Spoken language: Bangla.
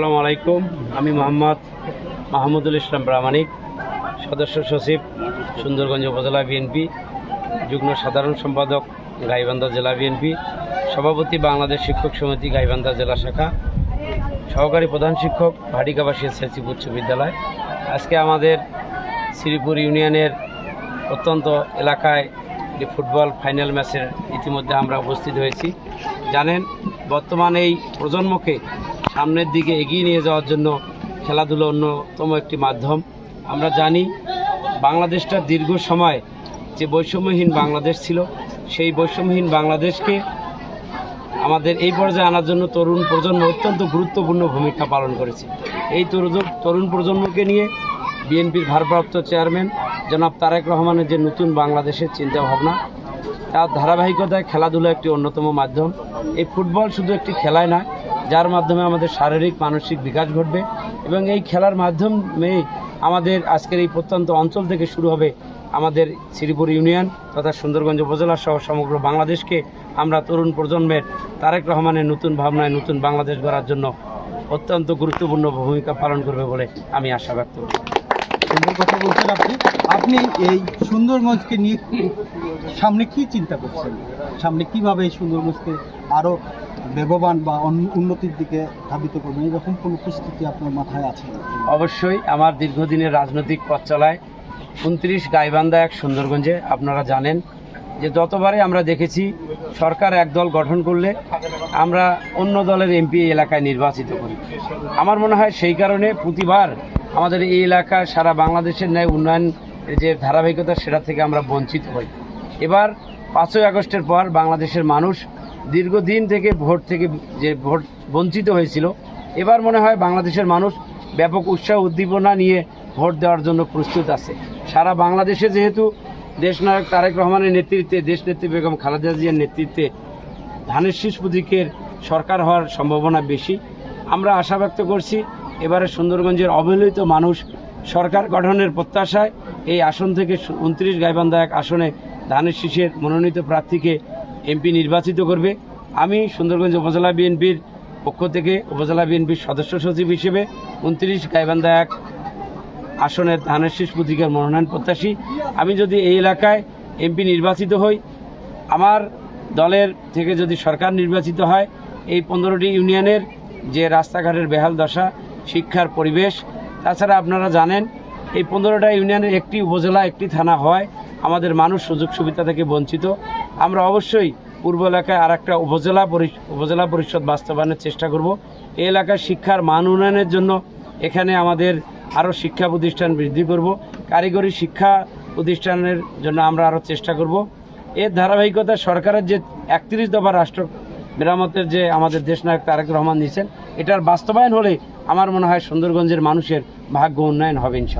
আসসালামু আলাইকুম। আমি মোহাম্মদ মাহমুদুল ইসলাম প্রামাণিক, সদস্য সচিব সুন্দরগঞ্জ উপজেলা বিএনপি, যুগ্ম সাধারণ সম্পাদক গাইবান্ধা জেলা বিএনপি, সভাপতি বাংলাদেশ শিক্ষক সমিতি গাইবান্ধা জেলা শাখা, সহকারী প্রধান শিক্ষক ভাটিকাবাসী এসএসসি উচ্চ বিদ্যালয়। আজকে আমাদের শ্রীপুর ইউনিয়নের অত্যন্ত এলাকায় একটি ফুটবল ফাইনাল ম্যাচের ইতিমধ্যে আমরা উপস্থিত হয়েছি। জানেন, বর্তমান এই প্রজন্মকে সামনের দিকে এগিয়ে নিয়ে যাওয়ার জন্য খেলাধুলো অন্যতম একটি মাধ্যম। আমরা জানি, বাংলাদেশটা দীর্ঘ সময় যে বৈষম্যহীন বাংলাদেশ ছিল, সেই বৈষম্যহীন বাংলাদেশকে আমাদের এই পর্যায়ে আনার জন্য তরুণ প্রজন্ম অত্যন্ত গুরুত্বপূর্ণ ভূমিকা পালন করেছে। এই তরুণ- তরুণ প্রজন্মকে নিয়ে বিএনপির ভারপ্রাপ্ত চেয়ারম্যান জনাব তারেক রহমানের যে নতুন বাংলাদেশের চিন্তাভাবনা, তার ধারাবাহিকতায় খেলাধুলা একটি অন্যতম মাধ্যম। এই ফুটবল শুধু একটি খেলায় নয় যার মাধ্যমে আমাদের শারীরিক, মানসিক বিকাশ ঘটবে এবং এই খেলার মাধ্যমে আমাদের আজকের এই প্রত্যন্ত অঞ্চল থেকে শুরু হবে আমাদের শ্রীপুর ইউনিয়ন তথা সুন্দরগঞ্জ উপজেলা সহ সমগ্র বাংলাদেশকে আমরা তরুণ প্রজন্মের তারেক রহমানের নতুন ভাবনায় নতুন বাংলাদেশ গড়ার জন্য অত্যন্ত গুরুত্বপূর্ণ ভূমিকা পালন করবে বলে আমি আশা ব্যক্ত করি। সুন্দর কথা বলছেন আপনি। আপনি এই সুন্দরগঞ্জকে নিয়ে সামনে কি চিন্তা করছেন? সামনে কীভাবে এই সুন্দরগঞ্জকে আরও বেগবান বা উন্নতির দিকে ধাবিত করবেন, এরকম কোনো প্রস্তুতি আপনার মাথায় আছে? অবশ্যই, আমার দীর্ঘদিনের রাজনৈতিক পথ চলায় উনত্রিশ গাইবান্ধা এক সুন্দরগঞ্জে আপনারা জানেন যে যতবারে আমরা দেখেছি সরকার এক দল গঠন করলে আমরা অন্য দলের এমপি এলাকায় নির্বাচিত করি। আমার মনে হয় সেই কারণে প্রতিবার আমাদের এই এলাকায় সারা বাংলাদেশের ন্যায় উন্নয়ন যে ধারাবাহিকতা, সেটা থেকে আমরা বঞ্চিত হই। এবার পাঁচই আগস্টের পর বাংলাদেশের মানুষ দীর্ঘদিন থেকে ভোট থেকে যে ভোট বঞ্চিত হয়েছিল, এবার মনে হয় বাংলাদেশের মানুষ ব্যাপক উৎসাহ, উদ্দীপনা নিয়ে ভোট দেওয়ার জন্য প্রস্তুত আছে। সারা বাংলাদেশে যেহেতু দেশনায়ক তারেক রহমানের নেতৃত্বে দেশ দেশনেত্রী বেগম খালেদা জিয়ার নেতৃত্বে ধানের শীষ প্রতীকের সরকার হওয়ার সম্ভাবনা বেশি, আমরা আশা ব্যক্ত করছি এবারে সুন্দরগঞ্জের অবহেলিত মানুষ সরকার গঠনের প্রত্যাশায় এই আসন থেকে উনত্রিশ গাইবান্ধা এক আসনে ধানের শীষের মনোনীত প্রার্থীকে এমপি নির্বাচিত করবে। আমি সুন্দরগঞ্জ উপজেলা বিএনপির পক্ষ থেকে উপজেলা বিএনপির সদস্য সচিব হিসেবে উনত্রিশ গাইবান্ধা এক আসনের ধানের শীষ প্রতীকের মনোনয়ন প্রত্যাশী। আমি যদি এই এলাকায় এমপি নির্বাচিত হই, আমার দলের থেকে যদি সরকার নির্বাচিত হয়, এই পনেরোটি ইউনিয়নের যে রাস্তাঘাটের বেহাল দশা, শিক্ষার পরিবেশ, তাছাড়া আপনারা জানেন, এই পনেরোটা ইউনিয়নের একটি উপজেলা, একটি থানা হয়, আমাদের মানুষ সুযোগ সুবিধা থেকে বঞ্চিত। আমরা অবশ্যই পূর্ব এলাকায় আর একটা উপজেলা উপজেলা পরিষদ বাস্তবায়নের চেষ্টা করব। এই এলাকার শিক্ষার মান উন্নয়নের জন্য এখানে আমাদের আরও শিক্ষা প্রতিষ্ঠান বৃদ্ধি করব। কারিগরি শিক্ষা প্রতিষ্ঠানের জন্য আমরা আরও চেষ্টা করব। এর ধারাবাহিকতা সরকারের যে একত্রিশ দফা রাষ্ট্র মেরামতের যে আমাদের দেশনায়ক তারেক রহমান দিয়েছেন এটার বাস্তবায়ন হলে আমার মনে হয় সুন্দরগঞ্জের মানুষের ভাগ্য উন্নয়ন হবে ইনশাল্লাহ।